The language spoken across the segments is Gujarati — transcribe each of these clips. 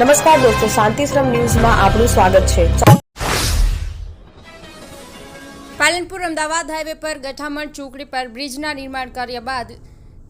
નમસ્કાર દોસ્તો શાંતિશ્રમ ન્યૂઝમાં આપનું સ્વાગત છે. પાલનપુર અમદાવાદ હાઈવે પર ગઠામણ ચોકડી પર બ્રિજના નિર્માણ કાર્ય બાદ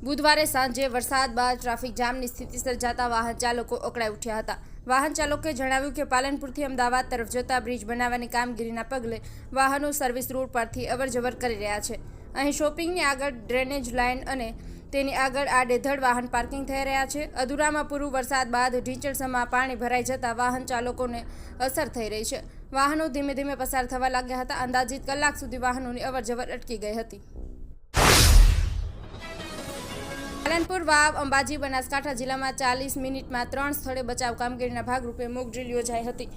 બુધવારે સાંજે વરસાદ બાદ ટ્રાફિક જામની સ્થિતિ સર્જાતા વાહન ચાલકો અકળાઈ ઉઠ્યા હતા. વાહન ચાલકોએ જણાવ્યું કે પાલનપુરથી અમદાવાદ તરફ જતા બ્રિજ બનાવવાની કામગીરીના પગલે વાહનો સર્વિસ રોડ પરથી અવરજવર કરી રહ્યા છે. અહીં શોપિંગની આગળ ડ્રેનેજ લાઇન અને તેની આગળ આડેધડ વાહન પાર્કિંગ થઈ રહ્યા છે. અધૂરામાં પૂરું, વરસાદ બાદ ઢીંચણસમાં પાણી ભરાઈ જતા વાહન ચાલકોને અસર થઈ રહી છે. વાહનો ધીમે ધીમે પસાર થવા લાગ્યા હતા. અંદાજિત કલાક સુધી વાહનોની અવરજવર અટકી ગઈ હતી. પાલનપુર વાવ, અંબાજી, બનાસકાંઠા જિલ્લામાં ચાલીસ મિનિટમાં ત્રણ સ્થળે બચાવ કામગીરીના ભાગરૂપે મોક ડ્રીલ યોજાઈ હતી.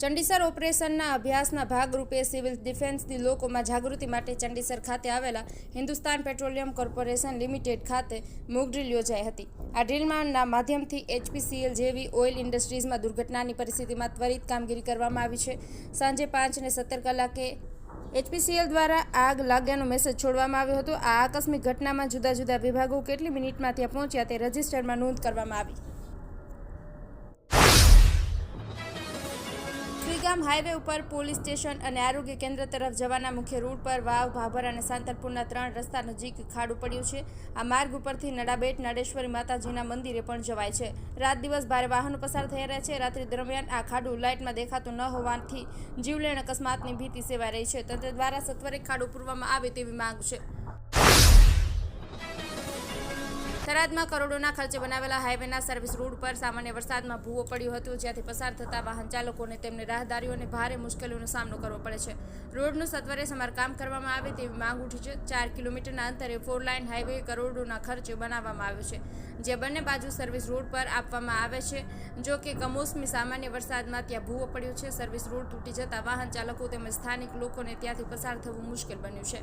ચંડીસર ઓપરેશનના અભ્યાસના ભાગરૂપે સિવિલ ડિફેન્સની લોકોમાં જાગૃતિ માટે ચંડીસર ખાતે આવેલા હિન્દુસ્તાન પેટ્રોલિયમ કોર્પોરેશન લિમિટેડ ખાતે મૂક ડ્રીલ યોજાઈ હતી. આ ડ્રીલમાંના માધ્યમથી એચપીસીએલ જેવી ઓઇલ ઇન્ડસ્ટ્રીઝમાં દુર્ઘટનાની પરિસ્થિતિમાં ત્વરિત કામગીરી કરવામાં આવી છે. સાંજે પાંચને સત્તર કલાકે એચપીસીએલ દ્વારા આગ લાગ્યાનો મેસેજ છોડવામાં આવ્યો હતો. આ આકસ્મિક ઘટનામાં જુદા જુદા વિભાગો કેટલી મિનિટમાં ત્યાં પહોંચ્યા તે રજિસ્ટરમાં નોંધ કરવામાં આવી. શ્રીગામ હાઈવે ઉપર પોલીસ સ્ટેશન અને આરોગ્ય કેન્દ્ર તરફ જવાના મુખ્ય રૂટ પર વાવ, ભાભર અને સાંતરપુરના ત્રણ રસ્તા નજીક ખાડું પડ્યું છે. આ માર્ગ ઉપરથી નડાબેટ, નડેશ્વરી માતાજીના મંદિરે પણ જવાય છે. રાત દિવસ ભારે વાહનો પસાર થઈ રહ્યા છે. રાત્રિ દરમિયાન આ ખાડું લાઇટમાં દેખાતું ન હોવાથી જીવલેણ અકસ્માતની ભીતિ સેવાઈ રહી છે. તંત્ર દ્વારા સત્વરે ખાડું પૂરવામાં આવે તેવી માંગ છે. થરાદમાં કરોડોના ખર્ચે બનાવેલા હાઈવેના સર્વિસ રોડ પર સામાન્ય વરસાદમાં ભૂવો પડ્યો હતો, જ્યાંથી પસાર થતા વાહન ચાલકોને તેમને રાહદારીઓને ભારે મુશ્કેલીઓનો સામનો કરવો પડે છે. રોડનું સત્વરે સમારકામ કરવામાં આવે તેવી માંગ ઉઠી છે. ચાર કિલોમીટરના અંતરે ફોર લાઇન હાઈવે કરોડોના ખર્ચે બનાવવામાં આવ્યો છે, જે બંને બાજુ સર્વિસ રોડ પર આપવામાં આવે છે. જો કે કમોસમી સામાન્ય વરસાદમાં ત્યાં ભૂવો પડ્યો છે. સર્વિસ રોડ તૂટી જતા વાહન ચાલકો તેમજ સ્થાનિક લોકોને ત્યાંથી પસાર થવું મુશ્કેલ બન્યું છે.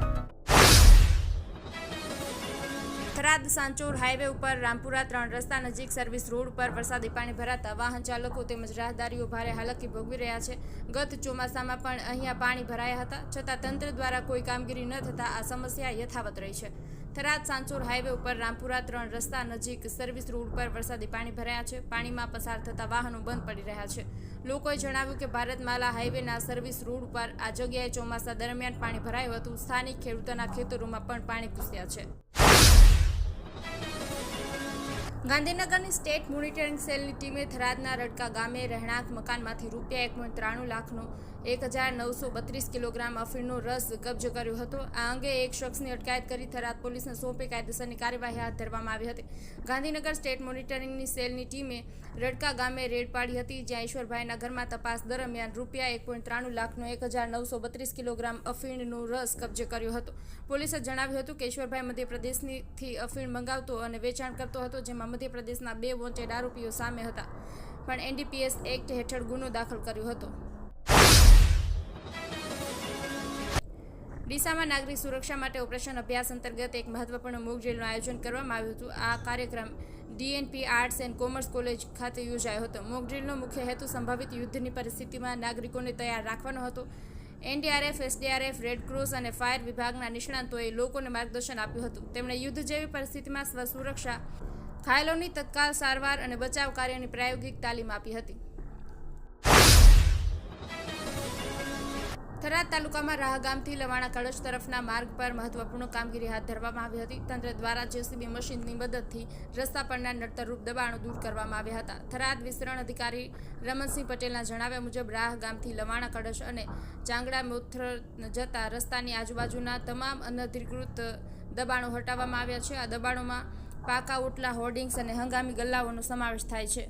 સાંચોર હાઈવે ઉપર રામપુરા ત્રણ રસ્તા નજીક સર્વિસ રોડ પર વરસાદી પાણી ભરાતા વાહન ચાલકો તેમજ રાહદારીઓ ભારે હાલકી ભોગવી રહ્યા છે. ગત ચોમાસામાં પણ અહીંયા પાણી ભરાયા હતા, છતાં તંત્ર દ્વારા કોઈ કામગીરી ન થતાં આ સમસ્યા યથાવત રહી છે. થરાદ સાંચોર હાઈવે ઉપર રામપુરા ત્રણ રસ્તા નજીક સર્વિસ રોડ પર વરસાદી પાણી ભરાયા છે. પાણીમાં પસાર થતા વાહનો બંધ પડી રહ્યા છે. લોકોએ જણાવ્યું કે ભારતમાલા હાઈવેના સર્વિસ રોડ ઉપર આ જગ્યાએ ચોમાસા દરમિયાન પાણી ભરાયું હતું. સ્થાનિક ખેડૂતોના ખેતરોમાં પણ પાણી ઘૂસ્યા છે. ગાંધીનગરની સ્ટેટ મોનિટરિંગ સેલની ટીમે થરાદના રડકા ગામે રહેણાંક મકાનમાંથી રૂપિયા એક ત્રાણું લાખનો એક હજાર નવસો બત્રીસ કિલોગ્રામ અફીણનો રસ કબજો કર્યો હતો. આ અંગે એક શખ્સની અટકાયત કરી થરાદ પોલીસને સોંપી કાયદેસરની કાર્યવાહી હાથ ધરવામાં આવી હતી. ગાંધીનગર સ્ટેટ મોનિટરિંગની સેલની ટીમે રડકા ગામે રેડ પાડી હતી, જ્યાં ઈશ્વરભાઈના ઘરમાં તપાસ દરમિયાન રૂપિયા એક પોઈન્ટ ત્રાણું લાખનો એક હજાર નવસો બત્રીસ કિલોગ્રામ અફીણનો રસ કબજે કર્યો હતો. પોલીસે જણાવ્યું હતું કે ઈશ્વરભાઈ મધ્યપ્રદેશથી અફીણ મંગાવતો અને વેચાણ કરતો હતો, જેમાં મધ્યપ્રદેશના બે વોન્ટેડ આરોપીઓ સામે હતા. પણ એનડીપીએસ એક્ટ હેઠળ ગુનો દાખલ કર્યો હતો. ડીસામાં નાગરિક સુરક્ષા માટે ઓપરેશન અભ્યાસ અંતર્ગત એક મહત્વપૂર્ણ મૂક ડ્રીલનું આયોજન કરવામાં આવ્યું હતું. આ કાર્યક્રમ DNP arts and commerce college ખાતે યોજાયો હતો. મોક ડ્રીલનો મુખ્ય હેતુ સંભવિત યુદ્ધની પરિસ્થિતિમાં નાગરિકોને તૈયાર રાખવાનો હતો. એનડીઆરએફ, એસડીઆરએફ રેડક્રોસ અને ફાયર વિભાગના નિષ્ણાંતોએ લોકોને માર્ગદર્શન આપ્યું હતું. તેમણે યુદ્ધ જેવી પરિસ્થિતિમાં સ્વસુરક્ષા, ઘાયલોની તત્કાલ સારવાર અને બચાવ કાર્યની પ્રાયોગિક તાલીમ આપી હતી. થરાદ તાલુકામાં રાહ ગામથી લવાણા કળશ તરફના માર્ગ પર મહત્વપૂર્ણ કામગીરી હાથ ધરવામાં આવી હતી. તંત્ર દ્વારા જેસીબી મશીનની મદદથી રસ્તા પરના નડતરરૂપ દબાણો દૂર કરવામાં આવ્યા હતા. થરાદ વિસ્તરણ અધિકારી રમણસિંહ પટેલના જણાવ્યા મુજબ, રાહ ગામથી લવાણા કળશ અને ચાંગડા મોથર જતા રસ્તાની આજુબાજુના તમામ અનધિકૃત દબાણો હટાવવામાં આવ્યા છે. આ દબાણોમાં પાકા, ઓટલા, હોર્ડિંગ્સ અને હંગામી ગલ્લાઓનો સમાવેશ થાય છે.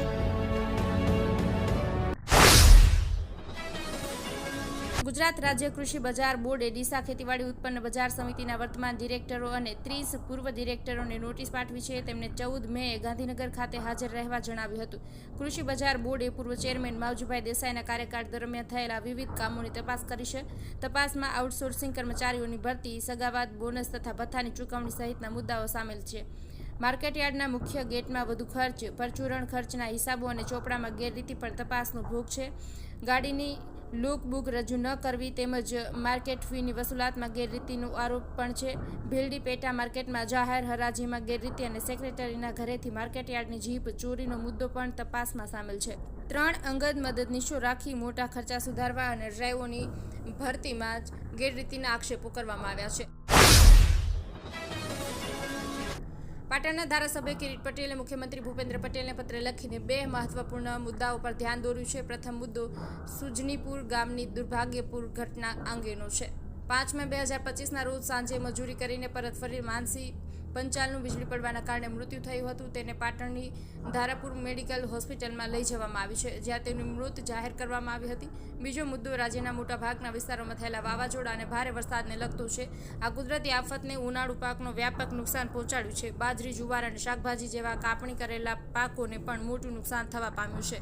ગુજરાત રાજ્ય કૃષિ બજાર બોર્ડે ડીસા ખેતીવાડી ઉત્પન્ન બજાર સમિતિના વર્તમાન ડિરેક્ટરો અને ત્રીસ પૂર્વ ડિરેક્ટરોને નોટિસ પાઠવી છે. તેમને ચૌદ મે ગાંધીનગર ખાતે હાજર રહેવા જણાવ્યું હતું. કૃષિ બજાર બોર્ડે પૂર્વ ચેરમેન માવજીભાઈ દેસાઈના કાર્યકાળ દરમિયાન થયેલા વિવિધ કામોની તપાસ કરી છે. તપાસમાં આઉટસોર્સિંગ કર્મચારીઓની ભરતી સગાવાદ બોનસ તથા ભથ્થાની ચૂકવણી સહિતના મુદ્દાઓ સામેલ છે. માર્કેટયાર્ડના મુખ્ય ગેટમાં વધુ ખર્ચ પરચુરણ ખર્ચના હિસાબો અને ચોપડામાં ગેરરીતિ પર તપાસનો ભોગ છે. ગાડીની લુક બુક રજૂ ન કરવી તેમજ માર્કેટ ફીની વસૂલાતમાં ગેરરીતિનો આરોપ પણ છે. ભીલડી પેટા માર્કેટમાં જાહેર હરાજીમાં ગેરરીતિ અને સેક્રેટરીના ઘરેથી માર્કેટયાર્ડની જીપ ચોરીનો મુદ્દો પણ તપાસમાં સામેલ છે. ત્રણ અંગત મદદનીશો રાખી મોટા ખર્ચા સુધારવા અને ડ્રાઈવોની ભરતીમાં જ ગેરરીતિના આક્ષેપો કરવામાં આવ્યા છે. પાટણના ધારાસભ્ય કિરીટ પટેલે મુખ્યમંત્રી ભૂપેન્દ્ર પટેલને પત્ર લખીને બે મહત્વપૂર્ણ મુદ્દાઓ પર ધ્યાન દોર્યું છે. પ્રથમ મુદ્દો, સુજનીપુર ગામની દુર્ભાગ્યપૂર ઘટના અંગેનો છે. પાંચ મે બે હજાર પચીસના રોજ સાંજે મજૂરી કરીને પરત ફરી માનસી પંચાલનું વીજળી પડવાના કારણે મૃત્યુ થયું હતું. તેને પાટણની ધારાપુર મેડિકલ હોસ્પિટલમાં લઈ જવામાં આવી છે, જ્યાં તેનું મૃત જાહેર કરવામાં આવી હતી. બીજો મુદ્દો રાજ્યના મોટાભાગના વિસ્તારોમાં થયેલા વાવાઝોડા અને ભારે વરસાદને લગતો છે. આ કુદરતી આફતને ઉનાળુ પાકનો વ્યાપક નુકસાન પહોંચાડ્યું છે. બાજરી, જુવાર અને શાકભાજી જેવા કાપણી કરેલા પાકોને પણ મોટું નુકસાન થવા પામ્યું છે.